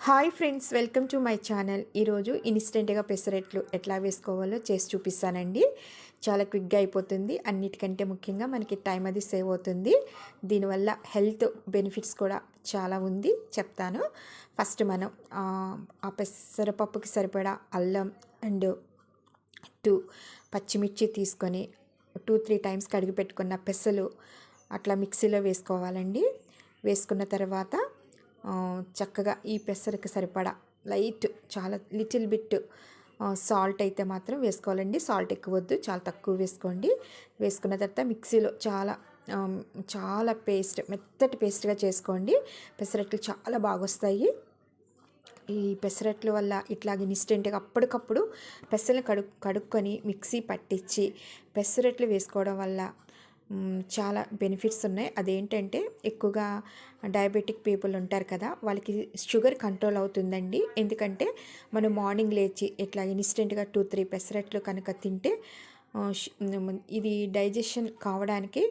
Hi friends welcome to my channel. ఈరోజు ఇన్స్టెంట్గా పెసరెట్లు ఎట్లా వేసుకోవాలో చేసి చూపిస్తానండి. చాలా క్విక్గా అయిపోతుంది. అన్నిటికంటే ముఖ్యంగా మనకి టైం అది సేవ్ అవుతుంది. దీనివల్ల హెల్త్ బెనిఫిట్స్ కూడా చాలా ఉంది. చెప్తాను. ఫస్ట్ మనం ఆ, పెసరపప్పుకి సరిపడా అల్లం అండ్ టూ పచ్చిమిర్చి తీసుకొని టూ త్రీ టైమ్స్ కడిగి పెట్టుకున్న పెసలు అట్లా మిక్సీలో వేసుకోవాలండి. వేసుకున్న తర్వాత చక్కగా ఈ పెసరికి సరిపడా లైట్ చాలా లిటిల్ బిట్ సాల్ట్ అయితే మాత్రం వేసుకోవాలండి. సాల్ట్ ఎక్కువ వద్దు చాలా తక్కువ వేసుకోండి. వేసుకున్న తర్వాత మిక్సీలో చాలా చాలా పేస్ట్ మెత్తటి పేస్ట్గా చేసుకోండి. పెసరట్లు చాలా బాగా వస్తాయి ఈ పెసరట్ల వల్ల ఇట్లాగే ఇన్స్టెంట్గా అప్పటికప్పుడు పెసలు కడు కడుక్కొని మిక్సీ పట్టించి పెసరట్లు వేసుకోవడం వల్ల చాలా బెనిఫిట్స్ ఉన్నాయి. అదేంటంటే ఎక్కువగా డయాబెటిక్ పీపుల్ ఉంటారు కదా వాళ్ళకి షుగర్ కంట్రోల్ అవుతుందండి. ఎందుకంటే మనం మార్నింగ్ లేచి ఇట్లా ఇన్స్టెంట్గా టూ త్రీ పెసరట్లు కనుక తింటే ఇది డైజెషన్ కావడానికి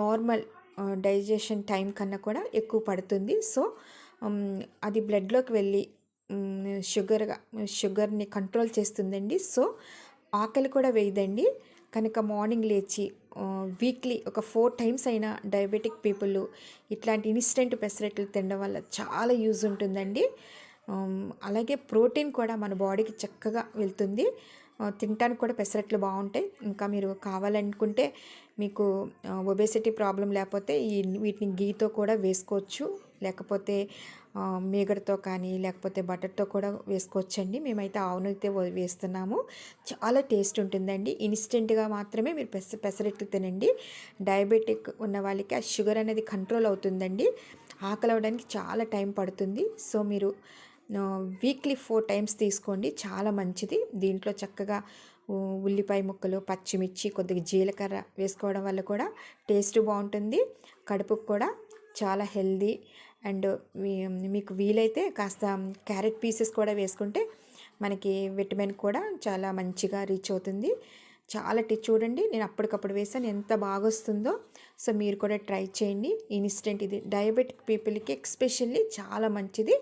నార్మల్ డైజెషన్ టైం కన్నా కూడా ఎక్కువ పడుతుంది. సో అది బ్లడ్లోకి వెళ్ళి షుగర్గా షుగర్ని కంట్రోల్ చేస్తుందండి. సో ఆకలి కూడా వేయదండి. కనుక మార్నింగ్ లేచి వీక్లీ ఒక ఫోర్ టైమ్స్ అయినా డయాబెటిక్ పీపుల్ ఇట్లాంటి ఇన్స్టెంట్ పెసరట్లు తినడం వల్ల చాలా యూజ్ ఉంటుందండి. అలాగే ప్రోటీన్ కూడా మన బాడీకి చక్కగా వెళ్తుంది. ఆ, తినడానికి కూడా పెసరట్లు బాగుంటాయి. ఇంకా మీరు కావాలనుకుంటే మీకు ఒబేసిటీ ప్రాబ్లం లేకపోతే ఈ వీటిని గీతో కూడా వేసుకోవచ్చు. లేకపోతే ఆ, మీగడతో కానీ లేకపోతే బటర్తో కూడా వేసుకోవచ్చండి. మేమైతే ఆవునైతే వేస్తున్నాము. చాలా టేస్ట్ ఉంటుందండి. ఇన్స్టెంట్గా మాత్రమే మీరు పెస పెసరట్లు తినండి. డయాబెటిక్ ఉన్న వాళ్ళకి ఆ షుగర్ అనేది కంట్రోల్ అవుతుందండి. ఆకలి అవ్వడానికి చాలా టైం పడుతుంది. సో మీరు వీక్లీ ఫోర్ టైమ్స్ తీసుకోండి. చాలా మంచిది. దీంట్లో చక్కగా ఉల్లిపాయ ముక్కలు పచ్చిమిర్చి కొద్దిగా జీలకర్ర వేసుకోవడం వల్ల కూడా టేస్ట్ బాగుంటుంది. కడుపుకు కూడా చాలా హెల్దీ అండ్ మీకు వీలైతే కాస్త క్యారెట్ పీసెస్ కూడా వేసుకుంటే మనకి విటమిన్ కూడా చాలా మంచిగా రీచ్ అవుతుంది. చాలా టి చూడండి నేను అప్పటికప్పుడు వేసాను ఎంత బాగా వస్తుందో సో మీరు కూడా ట్రై చేయండి. ఇన్స్టెంట్ ఇది. డయాబెటిక్ పీపుల్కి ఎక్స్పెషల్లీ చాలా మంచిది.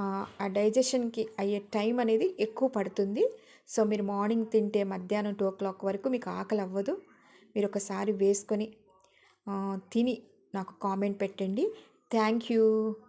ఆ, డైజెషన్కి అయ్యే టైం అనేది ఎక్కువ పడుతుంది. సో మీరు మార్నింగ్ తింటే మధ్యాహ్నం టూ ఓ క్లాక్ వరకు మీకు ఆకలి అవ్వదు. మీరు ఒకసారి వేసుకొని తిని నాకు కామెంట్ పెట్టండి. Thank you.